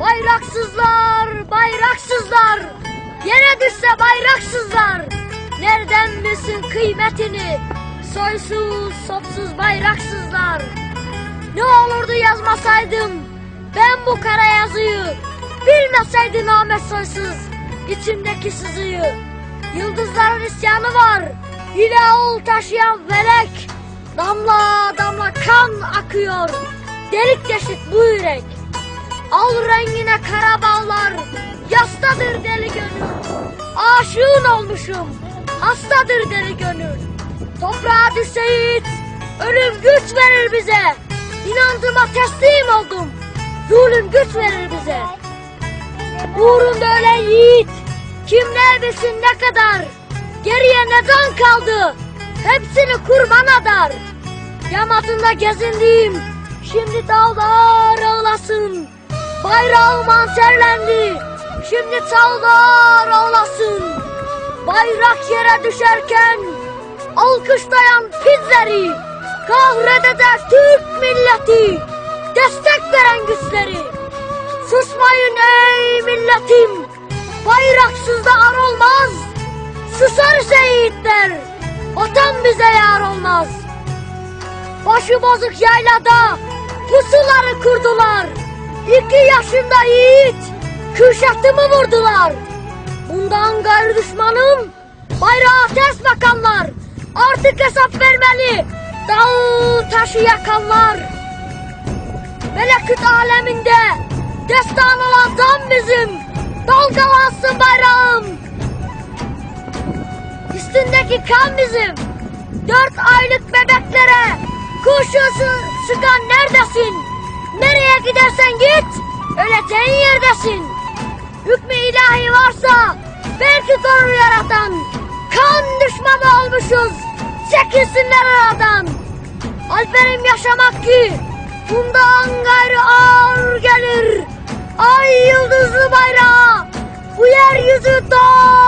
Bayraksızlar, bayraksızlar, yere düşse bayraksızlar. Nereden bilsin kıymetini, soysuz, sopsuz bayraksızlar. Ne olurdu yazmasaydım, ben bu kara yazıyı, bilmeseydi namet soysuz, içimdeki sızıyı. Yıldızların isyanı var, ul taşıyan felek, damla damla kan akıyor, delik deşik bu yürek. Al rengine kara bağlar, yastadır deli gönül. Aşığın olmuşum, hastadır deli gönül. Toprağa düşse yiğit, ölüm güç verir bize. İnancıma teslim oldum, zulüm güç verir bize. Uğrunda ölen yiğit, kim ne bilsin ne kadar. Geriye ne can kaldı, hepsini kurban eder. Yamatında gezindiğim, şimdi dağlar ağlasın. Bayrağım hançerlendi, şimdi çağlar ağlasın. Bayrak yere düşerken, alkışlayan pizleri, kahredecek Türk milleti, destek veren güçleri. Susmayın ey milletim, bayraksız da ar olmaz. Susar şehitler, vatan bize yar olmaz. Başı bozuk yaylada pusuları kurdular. İki yaşında yiğit Kürşat'ımı vurdular. Bundan gayrı düşmanım bayrağa ters bakanlar. Artık hesap vermeli dağı taşı yakanlar. Melekut aleminde destan olan tam bizim. Dalgalansın bayrağım. Üstündeki kan bizim. Dört aylık bebeklere kurşun sıkan neredesin? Nereye gidersen git, öleceğin yerdesin. Hükmü ilahi varsa belki korur yaratan. Kan düşmanı olmuşuz, çekilsinler aradan. Alperim yaşamak ki bundan gayrı ağır gelir. Ay yıldızlı bayrağı bu yeryüzü gelir.